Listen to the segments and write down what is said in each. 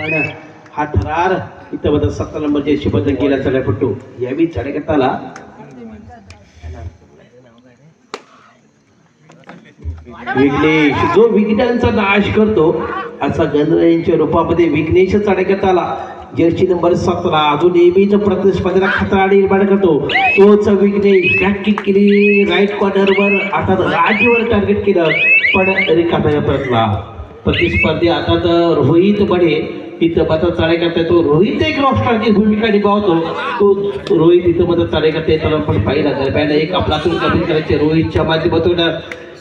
पण हा थरार इथं बदल सत्ता नंबर जे बदल केला चढापट्टू यावी चढकताला विघ्नेश जो विघ्नांचा नाश करतो असा गणरायांच्या रूपामध्ये विघ्नेश चढकताला जर्सी नंबर सतरा जो नेहमीच प्रतिस्पर्धेला खतरा निर्माण करतो तोच विघ्नेश बॅक केली राईट कॉर्नरवर आता राजीवर टार्गेट केलं. पण रिकाम्या परतला. प्रतिस्पर्धी आता तर रोहित बडे इथं मात्र चाळे करता तो रोहित एक रॉकस्टारची भूमिका निभावतो. तो रोहित इथं मात्र चाळे करता त्याला पण पाहिला दरम्यान एक आपला तून कमी करायचे रोहितच्या माध्यमातून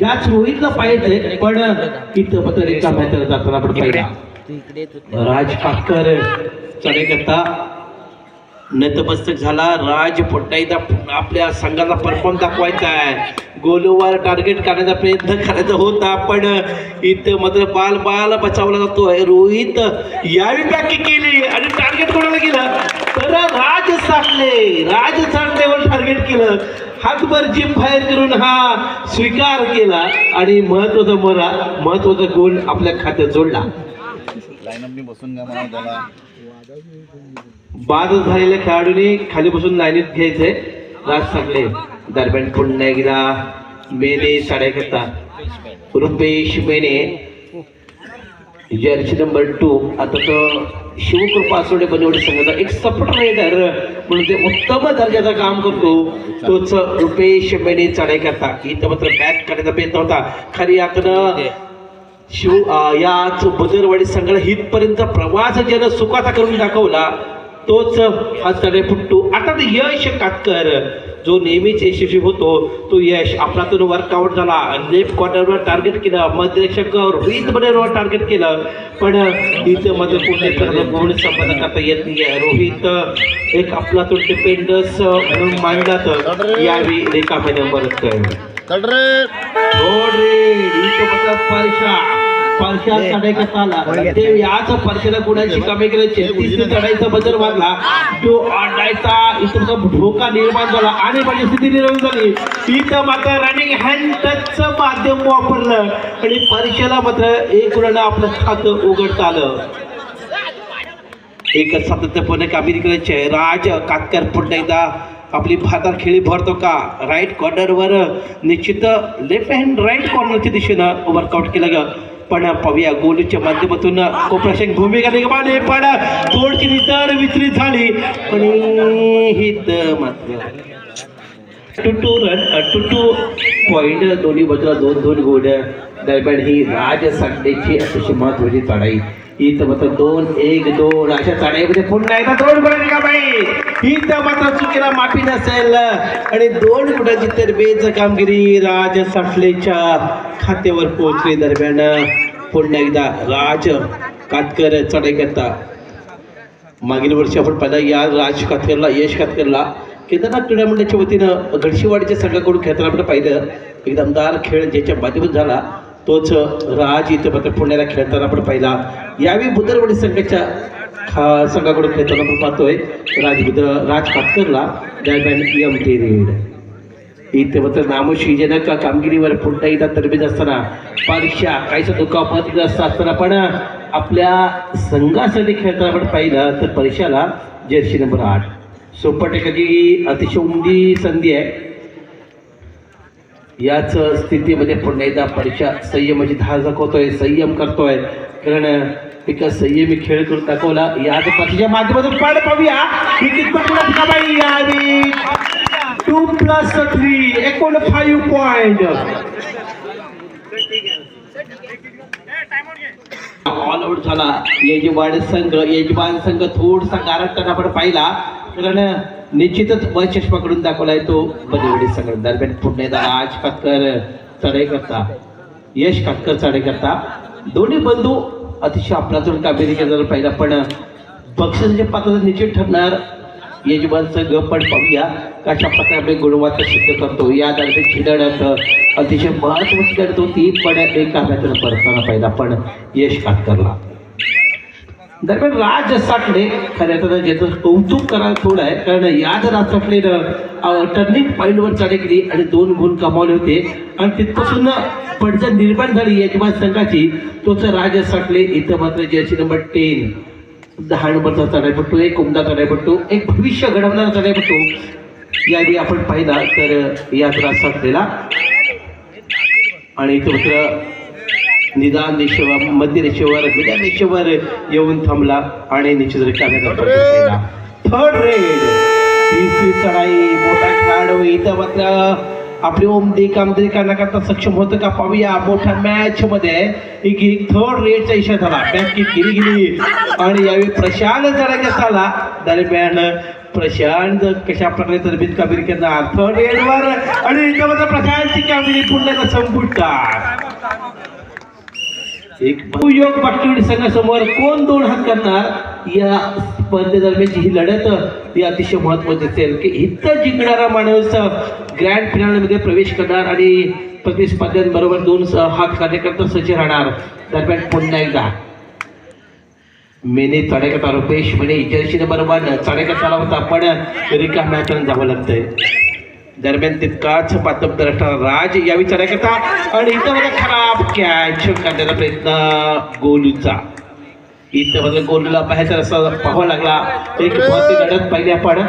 याच रोहितला पाहिजे पण इथं मात्र रिकाम्या तर जाताना आपण पाहिला. राज काटकर चाळे करता नतमस्तक झाला. राज पुन्हा एकदा आपल्या संघाला परफॉर्म दाखवायचा आहे. गोलवर टार्गेट करण्याचा प्रयत्न करायचा होता पण इथं मात्र बाल बाल बचावला जातोय. रोहित यावी बॅकिंग केली आणि टार्गेट कोणाला केलं तर राज साठले राज साठलेवर टार्गेट केलं. हातभर जिम फायर करून हा स्वीकार केला आणि महत्त्वाचा मरा महत्त्वाचा गोल आपल्या खात्यात जोडला. लाईनअपनी बसून घ्या म्हणा त्याला बाद झालेल्या खेळाडूंनी खाली बसून लाईनीत घ्यायचे. राज सांगले दरम्यान पुन्हा एकदा मेने साडेकरता करता Rupesh Mane jersey number two आता तो शिवकृपा असोडे बनवडे संघाचा एक सपोर्ट रेडर म्हणून ते उत्तम दर्जाचं काम करतो. तोच रुपेश मेने चढाई करता इथं मात्र बॅक करण्याचा प्रयत्न होता. खरी आकडं शिव याच बदरवाडी संघाला हितपर्यंत प्रवास ज्यानं सुखाचा करून दाखवला तोच हा चढेपुट्टू आता ते यश कातकर. जो नेहमीच यशस्वी होतो तो यश आपलातून वर्कआउट झाला. लेफ्ट क्वार्टरवर टार्गेट केलं. मध्यरक्षक रोहित बनेरवर टार्गेट केलं. पण इथं मध्ये पुणे गुण संपादन करता येत नाही रोहित एक आपलातून डिपेंडन्स म्हणून मानला तर यावेळी रिकाम्या नंबर चढ रे परशा चढायचा आला ते याच परशेला गुणाची कमी केलं. चेतीसने चढायचा बदल मारला तो अडायचा इथं धोका निर्माण झाला. आणि परिस्थिती निर्माण झाली. इथं मात्र रनिंग हँड टचचं माध्यम वापरलं. आणि परीक्षेला मात्र एक गुणानं आपलं खातं उघडता आलं. एक सातत्यपूर्ण कामगिरी करायची आहे राज कातकर पुन्हा एकदा आपली भातार खेळी भरतो का? राईट कॉर्नरवर निश्चित लेफ्ट हँड राईट कॉर्नरच्या दिशेनं वर्कआउट केलं ग. पण पाहूया गोलूच्या माध्यमातून कोपराशन भूमिका निगमाने पण थोडशी नितर वितरित झाली. पण हित मात्र. Two two run two two point दोन्ही बाजूला दोन दोन गोल. दरम्यान ही राज संडेची अतिशय महत्वाची चढाई इथं मात्र दोन एक दोन. अशा चढाईमध्ये पुन्हा एकदा दोन बरं बाई. इथं मात्र चुकीला माफी नसेल. आणि दोन गुणाची तर बेच कामगिरी राज साठलेच्या खात्यावर पोहोचले दरम्यान. पुन्हा एकदा राज कातकर चढाई करता मागील वर्षी आपण पहिला या राज कातकरला यश कातकरला केदारनाथ क्रीडा मंडळाच्या वतीनं घडशीवाडीच्या संघाकडून खेळताना आपण पाहिलं एक दमदार खेळ ज्याच्या माध्यमात झाला तोच राज इथं मात्र पुण्याला खेळताना आपण पाहिला. यावेळी बुदरवाडी संघाच्या खा संघाकडून खेळताना आपण पाहतोय राज बुद्र राज कातकरला दरम्यान एम टी रेड. इथे मात्र नामोशीजनक कामगिरीवर पुन्हा एकदा तरबेज असताना परीक्षा काहीसा दुखापत असताना पण आपल्या संघासाठी खेळताना आपण पाहिलं तर परीक्षाला जर्सी नंबर आठ. सोपट अतिशय उमदी संधी आहे. याच स्थितीमध्ये पुन्हा एकदा परीक्षा संयमाची धार दाखवतोय संयम करतोय. कारण एका संयमी खेळ करून दाखवला. याच परीक्षेच्या माध्यमातून पाड पाहूया. ही कितपत कमाई यावी टू प्लस थ्री एकोण फाईव्ह पॉइंट ऑल आउट झाला. यजमान संघ यजमान संघ थोडसा कारण आपण पाहिला. कारण निश्चितच ब चष्माकडून दाखवलाय तो बदेवडी सगळं दरम्यान पुन्हा राज कातकर चढाई करता यश कातकर चढाई करता दोन्ही बंधू अतिशय आपणातून कामगिरी करणार पाहिला पण बक्षिसाचे पात्र निश्चित ठरणार यजमानचं संघ पण पाहूया कशा प्रकारे आपली गुणवत्ता सिद्ध करतो. या दरम्यान लढत अतिशय महत्वाची करतो ती पण एक मॅचला परताना पाहिला पण यश खातकरला दरम्यान राज साठले. खऱ्या तर ज्याचं कौतुक करायला थोडं आहे कारण याच राज साठलेनं टर्निंग पॉईंटवर चाले केली आणि दोन गुण कमावले होते. आणि तिथपासून पडझड निर्माण झाली यजमान संघाची. तोच राज साठले इथं मात्र जर्सी नंबर टेन. दहा नंबरचा चढाईपट्टू एक उमदा चढाईपट्टू एक भविष्य घडवणारा चढाईपट्टू यावेळी आपण पाहिला तर यात्रा संपलेला आणि तो मात्र निदान रेषेवर मध्य रेषेवर मिडल रेषेवर येऊन थांबला आणि निश्चित रिकाम्या थर्ड रेड. तिसरी चढाई मोठा खेळाडू इथं मात्र आपली ओमदी कामगिरी करण्याकरता सक्षम होतं का पाहूया. मोठ्या मॅच मध्ये एक एक थर्ड रेडचा इशारा झाला. बॅक किक गेली गेली. आणि यावेळी प्रशांत चढायचा झाला. दरम्यान प्रशांत कशा प्रकारे तरबीज कामगिरी करणार? थर्ड रेडवर आणि इथं मात्र प्रशांतची कामगिरी पुन्हा संपुष्टात. एक योग पाटील संघासमोर कोण दोन हात करणार? या स्पर्धेदरम्यानची ही लढत ही अतिशय महत्वाची असेल की इथं जिंकणारा माणूस ग्रँड फिनालमध्ये प्रवेश करणार आणि प्रतिस्पर्ध्यांबरोबर दोन हात कार्यकर्ता सज्ज राहणार. दरम्यान पुन्हा एकदा. मेने चढायकता रुपेश म्हणे नंबर वन चढायकताला होता पण रिकाम्या हाताने जावं लागतंय. दरम्यान तितकाच पातप असणारा राज या विचाराकरता आणि इथं मला खराब कॅच करण्याचा प्रयत्न. गोलूचा. इथं मला गोलूला पाहायचा रस्ता पाहावा लागला. एक महत्वाची लढत पाहिली आपण.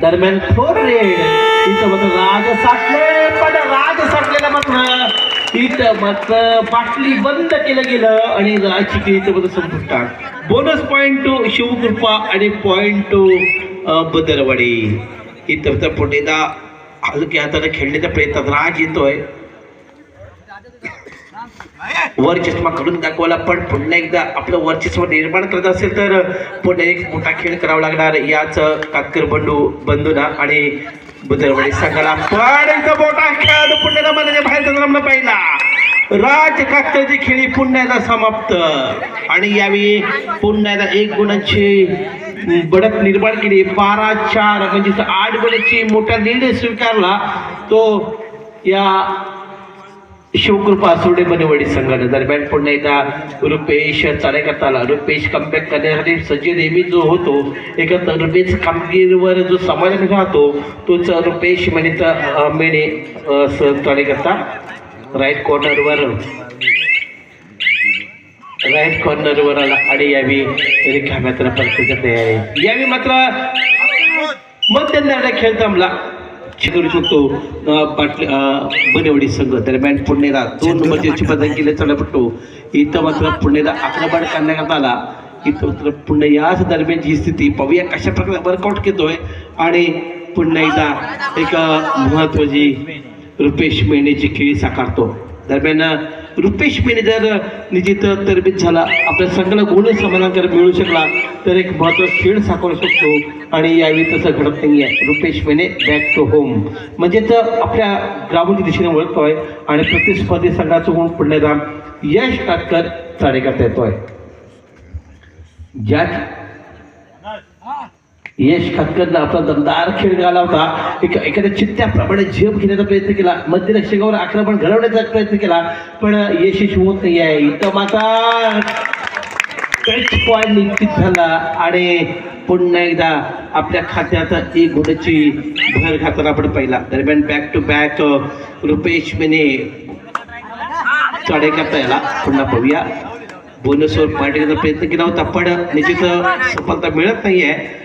दरम्यान फोर रेड. इथं मात्र राज साठले पण राज साठलेला मात्र इथं मात्र बाटली बंद केलं गेलं आणि राजची केली इथं मात्र संपुष्टात. बोनस पॉईंट टू शिवकृपा आणि पॉईंट टू बदरवाडी. इथं तर पुढेदा हलक्या हाताने खेळण्याचा प्रयत्नात राज येतोय वर करून दाखवला पण पुन्हा एकदा आपलं वर्चस्व निर्माण करत असेल तर पुन्हा एक मोठा खेळ करावा लागणार याच कातकर बंडू बंधूना आणि बुधरवाडी संघाला. पण एकदा मोठा खेळ पुण्याला मध्ये बाहेर रमला पहिला. राज कातकरची खेळी पुन्हा एकदा समाप्त. आणि यावेळी पुन्हा एकदा एक गुणांची बढत निर्माण केली. बारा चार म्हणजे आठ गुणाची मोठा निर्णय स्वीकारला. तो या शिवकृपा सोडे बनवडी संघाने दरम्यान पुन्हा एकदा रुपेश चढायकरता आला रुपेश कमबॅक करण्यासाठी सज्ज नेहमी जो होतो एका रुपेश कामगिरीवर जो समाधान राहतो तोच रुपेश मेने मेने करता राईट कॉर्नरवर राईट कॉर्नरवर आला. आणि यावी रिकाम्या तर परिस्थिती तयारी. यावी मात्र मध्यंतराला खेळ थांबला. करू शकतो पाटले बनवडी संघ. दरम्यान पुणेला दोन नंबरचे चिपदन केले चढपट्टू. इथं मात्र पुणेला आक्रमण करण्यात आला. इथं मात्र पुन्हा याच दरम्यानची ही स्थिती पाहूया कशा प्रकारे वर्कआउट घेतोय. आणि पुन्हा एकदा एक महत्वाची रुपेश मेहनेची खेळी साकारतो. दरम्यान रुपेश मेहने जर निश्चित तरबीज झाला आपल्या संघाला गुण समानांतर मिळू शकला तर एक महत्त्वाचा खेळ साकारू शकतो. आणि यावेळी तसं घडत नाही आहे Rupesh Mane back to home म्हणजेच आपल्या ग्राउंडच्या दिशेने वळतोय आणि प्रतिस्पर्धी संघाचं गुण पुढे यश टाकर चाडे करता येतोय. ज्या यश खतकरनं आपला दमदार खेळ गाला होता. एक एखाद्या चित्त्याप्रमाणे झेप घेण्याचा प्रयत्न केला. मध्यरक्षकावर आक्रमण घडवण्याचा प्रयत्न केला. पण यशस्वी होत नाही आहे इथं माता टच पॉईंट निश्चित झाला आणि पुन्हा एकदा आपल्या खात्यात एक गुणाची भर घातला आपण पहिला. दरम्यान back to back Rupesh Mane चढाई करता याला. पुन्हा पाहूया बोनसवर पॉईंट घेण्याचा प्रयत्न केला होता. पण निश्चित सफलता मिळत नाही आहे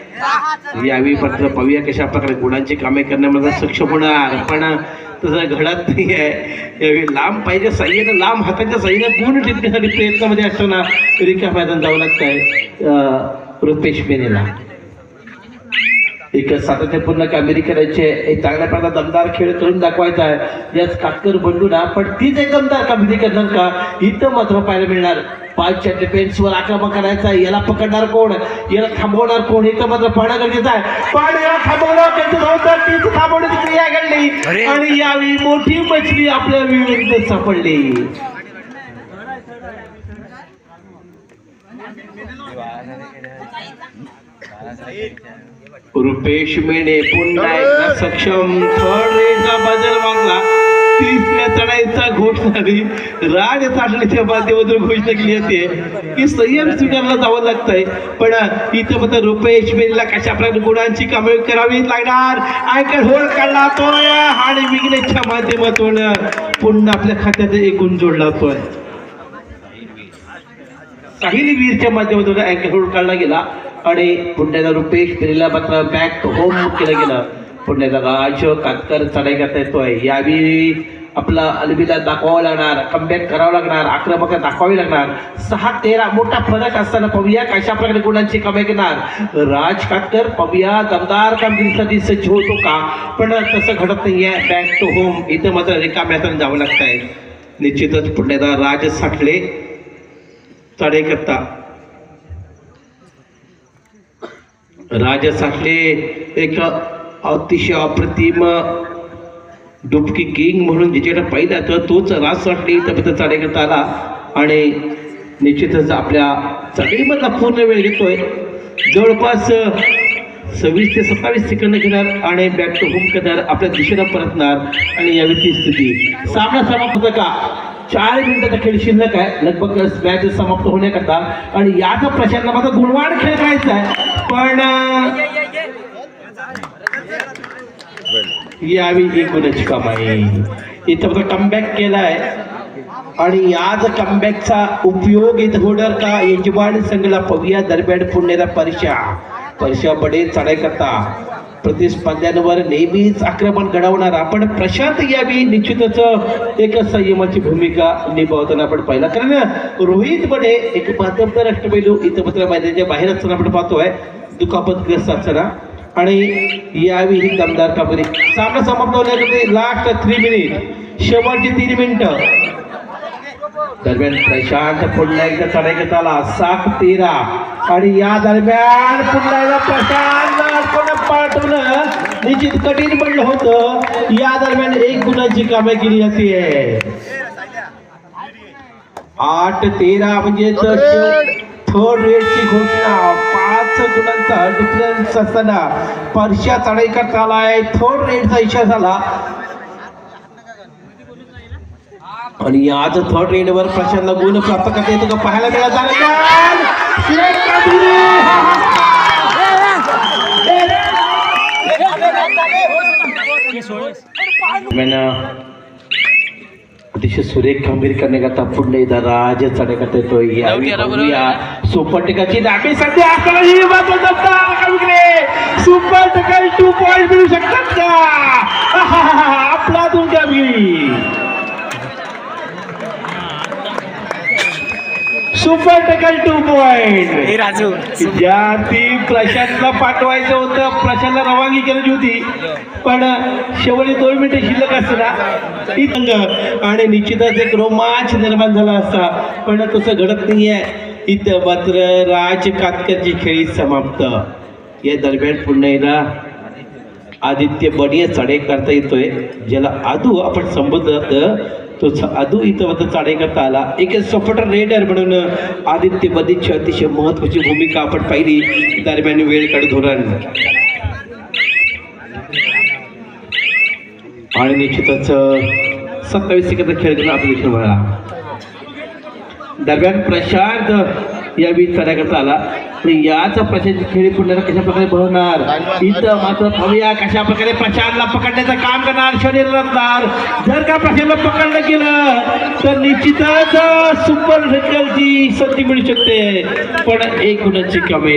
यावी मात्र पाहूया कशा प्रकारे गुणांची कामे करण्यामध्ये सक्षम होणार. पण तसं घडत नाही आहे यावेळी लांब पाहिजे साह्यानं लांब हाताच्या साह्यानं गुण टिपण्यासाठी प्रयत्नामध्ये असताना रिका मैदान जावं लागतंय रुपेश मेनेला एक सातत्यपूर्ण कामगिरी करायची आहे एक चांगल्या प्रकारे दमदार खेळ करून दाखवायचा आहे. याच कातकर बंडूना पण तीच एक दमदार कामगिरी करणार का? इथं मात्र पाहायला मिळणार. पाचच्या डिफेन्सवर आक्रमण करायचा याला पकडणार कोण? याला थांबवणार कोण? इथं मात्र पाहणं गरजेचं आहे. पण याला थांबवलं त्यांचं थांबवण्याची क्रिया घडली. आणि यावेळी मोठी मछली आपल्या विरुद्ध सापडली. रुपेश मेने पुन्हा एकदा सक्षम. थर्ड रेंजचा बदल मागला. तिसऱ्या चढाईचा घोषणा झाली राज साठण्याच्या माध्यमातून घोषणा केली जाते की संयम स्वीकारला जावं लागतंय. पण इथं मात्र रुपेश मेनेला कशा प्रकारे गुणांची कमाई करावी लागणार? आयकर होल काढला तो आणि विघ्नेच्या माध्यमातून पुन्हा आपल्या खात्यात एक गुण जोडला होतोय साहिल वीरच्या माध्यमातून अँकर होल्ड काढला गेला आणि पुण्याचा रुपेश पेरेला मात्र बॅक होम केलं गेलं. पुण्याचा राज कातकर चढाई करता येतोय. यावेळी आपला अलबीला दाखवावं लागणार कमबॅक करावं लागणार आक्रमक दाखवावी लागणार. सहा तेरा मोठा फरक असताना पाहूया कशा प्रकारे गुणांची कमाई करणार राज कातकर पविया दमदार कामगिरीसाठी सज्ज होतो का? पण तसं घडत नाहीये. बॅक टू होम इथं मात्र रिकाम्यातून जावं लागत आहे निश्चितच पुण्याचा राज साठले. चढाई करता साठले एक अतिशय अप्रतिम डुबकी किंग म्हणून ज्याच्याकडे पाहिलं तर तोच राज साठले इथं फक्त आला आणि निश्चितच आपल्या चढाईमधला पूर्ण वेळ घेतोय. जवळपास सव्वीस ते सत्तावीस सेकंद घेणार आणि बॅक टू होम करणार आपल्या दिशेनं परतणार. आणि यावेळी ती स्थिती सामना समाप्त होता का? चार मिनिटाचा खेळ शिल्लक आहे. लगभग मॅच समाप्त होण्याकरता. आणि याचा प्रशांत माझा गुणवान खेळ करायचा आहे. पण यावी एक कमाई. इथं फक्त कमबॅक केलाय. आणि याच कमबॅकचा उपयोग इथं होणार का यजमान संघाला पाहूया दरम्यान पुण्याचा परीक्षा. परीक्षा बडे चढाई करता. प्रतिस्पर्ध्यांवर नेहमीच आक्रमण घडवणारा. आपण प्रशांत यावी निश्चितच एक संयमाची भूमिका निभावताना आपण पाहिला. कारण रोहित बडे एक महत्त्वाचा राष्ट्रपैलू इथं मैदानाच्या बाहेर असताना आपण पाहतोय दुखापतग्रस्त असताना. आणि यावेळी ही दमदार कामगिरी. सामना समाप्त होण्यासाठी लास्ट थ्री मिनिट शेवटची तीन मिनिटं. दरम्यान प्रशांत पुन्हा एकदा करत आला. सात तेरा. आणि या दरम्यान पुन्हा एकदा प्रशांत पाठवलं. निश्चित कठीण बनलं होतं. या दरम्यान एक गुणाची कामे केली होती आठ तेरा म्हणजे थर्ड रेटची घोषणा पाच गुणांचा डिफरन्स असताना परशा चढाई करता आलाय. थर्ड रेटचा इशारा झाला. आणि आज थर्ड रेडवर प्रशांतला गुण प्राप्त करता येतो का? पाहायला मिळाला! दरम्यान अतिशय सुरेख कामगिरी करण्याकरता पुढे एकदा राज चढण्याकरता येतो बघूया. सुपर टिकाची दाबी सध्या असताना ही सुपर टिकल टू पॉईंट मिळू शकतात का? आपला दोन super tackle two point Raju. ज्या ती प्रशांतला पाठवायचं होतं प्रशांतला रवानगी करायची होती पण शेवटी दोन मिनिटं शिल्लक असताना ती तंग आणि निश्चितच एक रोमांच निर्माण झाला असता. पण तसं घडत नाहीये. इथं मात्र राज कातकरची खेळी समाप्त. या दरम्यान पुन्हा एकदा आदित्य बनिया चढाई करता येतोय ज्याला आदू आपण संबोधत तो च- आदू इथं मात्र करता आला. एक सपोर्टर रेडर म्हणून आदित्य बदीची अतिशय महत्वाची भूमिका आपण पाहिली. दरम्यान वेळ काढ धोरण आणि निश्चितच सत्तावीस सेकंद खेळ करून आपल्या दिशेने वळला दरम्यान प्रशांत या वीज चढाई करता आला. याच प्रशांत खेळी पुण्याला कशा प्रकारे बनवणार इथं मात्र पाहूया कशा प्रकारे प्रशांतला पकडण्याचं काम करणार शरीर रमदार जर का प्रशांतला पकडलं गेलं तर निश्चितच सुपर ढकलची संधी मिळू शकते. पण एक गुणाची कमी